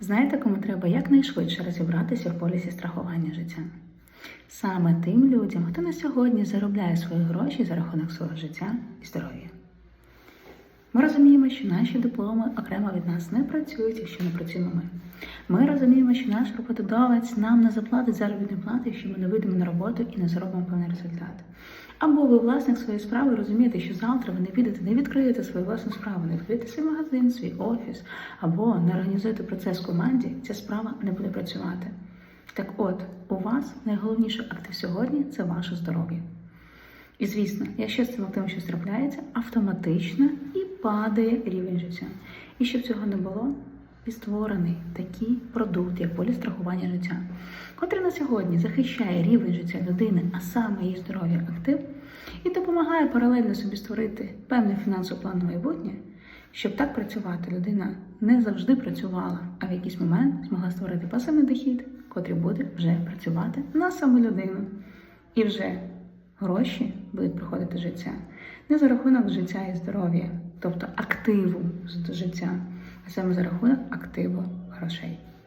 Знаєте, кому треба якнайшвидше розібратися в полісі страхування життя? Саме тим людям, хто на сьогодні заробляє свої гроші за рахунок свого життя і здоров'я. Ми розуміємо, що наші дипломи окремо від нас не працюють, якщо не працюємо ми. Ми розуміємо, що наш роботодавець нам не заплатить заробітну плату, якщо ми не вийдемо на роботу і не заробимо певний результат. Або ви власник своєї справи розумієте, що завтра ви не підете, не відкриєте свою власну справу, не відкриєте свій магазин, свій офіс, або не організуєте процес в команді, ця справа не буде працювати. Так от, у вас найголовніший актив сьогодні це ваше здоров'я. І звісно, якщо з цим активом щось трапляється, автоматично і падає рівень життя. І щоб цього не було, і створений такий продукт, як поліс страхування життя, котрий на сьогодні захищає рівень життя людини, а саме її здоров'я актив, і допомагає паралельно собі створити певний фінансовий план на майбутнє, щоб так працювати людина не завжди працювала, а в якийсь момент змогла створити пасивний дохід, котрий буде вже працювати на саму людину. І вже гроші будуть приходити життя не за рахунок життя і здоров'я, тобто активу життя, а саме за рахунок активу грошей.